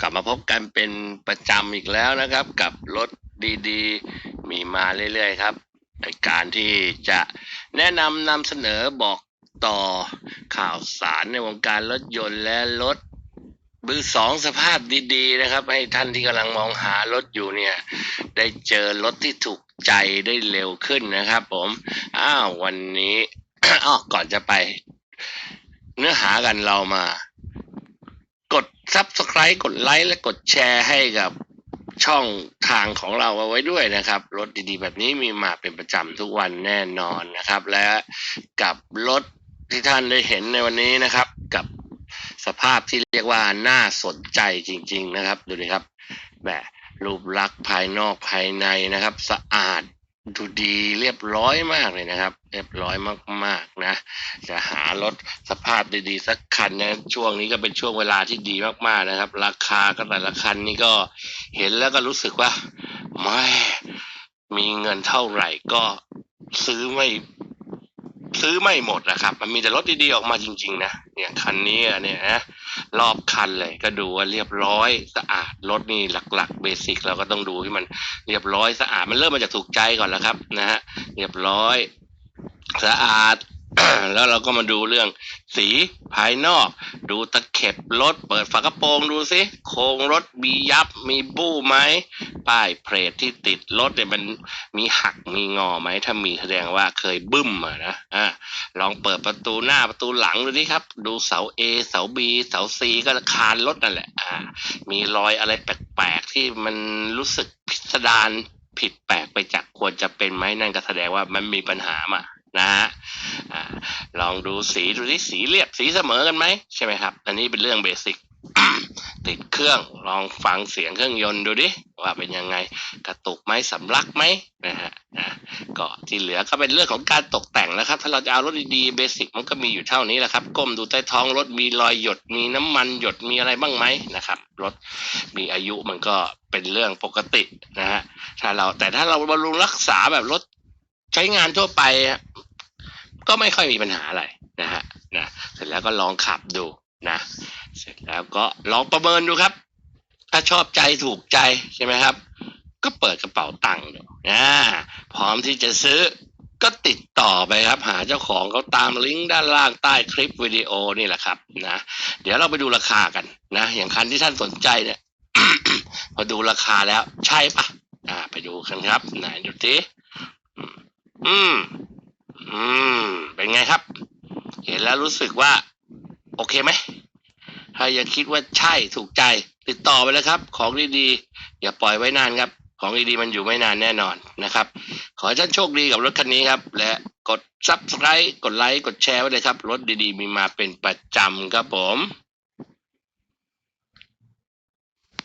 กลับมาพบกันเป็นประจำอีกแล้วนะครับ กับรถดีๆ มีมาเรื่อยๆครับในการที่จะแนะนำนำเสนอบอกต่อข่าวสารในวงการรถยนต์และรถมือสองสภาพดีๆนะครับ ให้ท่านที่กำลังมองหารถอยู่เนี่ย ได้เจอรถที่ถูกใจได้เร็วขึ้นนะครับ ผมอ้าววันนี้อ้อก่อนจะไป เนื้อหากันเรามา กด Subscribe กดไลค์และกดแชร์ให้กับช่องทางของเราเอาไว้ด้วยนะครับ รถดีๆ แบบนี้มีมาเป็นประจำทุกวันแน่นอนนะครับ และกับรถที่ท่านได้เห็นในวันนี้นะครับ กับสภาพที่เรียกว่าน่าสนใจจริง ๆ นะครับ ดูดิครับแบบรูปลักษณ์ภายนอกภายในนะครับ สะอาด ดูดีเรียบร้อยมากเลยนะครับ เรียบร้อยมากๆนะ จะหารถสภาพดีๆสักคันนะช่วงนี้ก็เป็นช่วงเวลาที่ดีมากๆนะครับ ราคาก็แต่ละคันนี่ก็เห็นแล้วก็รู้สึกว่าไม่มีเงินเท่าไหร่ก็ซื้อไม่ซื้อไม่หมดนะครับ มันมีแต่รถดีๆออกมาจริง ๆ นะเนี่ยคันนี้เนี่ยนะ รอบคันเลยก็ดูว่าเรียบร้อยสะอาดรถนี่หลักๆเบสิกเราก็ต้องดูที่มันเรียบร้อยสะอาดมันเริ่มมาจากถูกใจก่อนแล้วครับนะฮะเรียบร้อยสะอาดแล้วเราก็มาดูเรื่องสีภายนอก ดูตะเข็บรถเปิดฝากระโปรงดูสิโครงรถมียับมีบู้ไหม ป้ายเพลทที่ติดรถเนี่ยมันมีหักมีงอไหมถ้ามีแสดงว่าเคยบึ้มอะนะอ่าลองเปิดประตูหน้าประตูหลังดูดิครับ ดูเสา A เสา B เสา C ก็คานรถนั่นแหละอ่ามีรอยอะไรแปลกๆที่มันรู้สึกพิสดารผิดแปลกไปจากควรจะเป็นไหมนั่นก็แสดงว่ามันมีปัญหามานะฮะอ่าลองดูสีดูที่สีเรียบสีเสมอกันไหมใช่ไหมครับ อันนี้เป็นเรื่องเบสิก ติดเครื่องลองฟังเสียงเครื่องยนต์ดูดิว่าเป็นยังไงกระตุกไหมสำลักไหมนะฮะนะก็ที่เหลือก็เป็นเรื่องของการตกแต่งแล้วครับ ถ้าเราจะเอารถดีๆเบสิกมันก็มีอยู่เท่านี้แหละครับ ก้มดูใต้ท้องรถมีรอยหยดมีน้ำมันหยดมีอะไรบ้างไหมนะครับรถมีอายุมันก็เป็นเรื่องปกตินะฮะถ้าเราแต่ถ้าเราบำรุงรักษาแบบรถใช้งานทั่วไปก็ไม่ค่อยมีปัญหาอะไรนะฮะนะเสร็จแล้วก็ลองขับดูนะ เสร็จแล้วก็ลองประเมินดูครับ ถ้าชอบใจถูกใจใช่ไหมครับ ก็เปิดกระเป๋าตังค์ดูอ่าพร้อมที่จะซื้อก็ติดต่อไปครับ หาเจ้าของเขาตามลิงก์ด้านล่างใต้คลิปวิดีโอนี่แหละครับนะเดี๋ยวเราไปดูราคากันนะอย่างคันที่ท่านสนใจเนี่ยพอดูราคาแล้วใช่ปะอ่า ไปดูกันครับ ไหนดูสิอืม อืม เป็นไงครับ เห็นแล้วรู้สึกว่า โอเคไหม ถ้ายังคิดว่าใช่ถูกใจ ติดต่อไปเลยครับ ของดีๆอย่าปล่อยไว้นานครับ ของดีๆมันอยู่ไม่นานแน่นอนนะครับ ขอให้ท่านโชคดีกับรถคันนี้ครับ และกด subscribe กดไลค์กดแชร์ไว้เลยครับ รถดีๆ มีมาเป็นประจำครับผม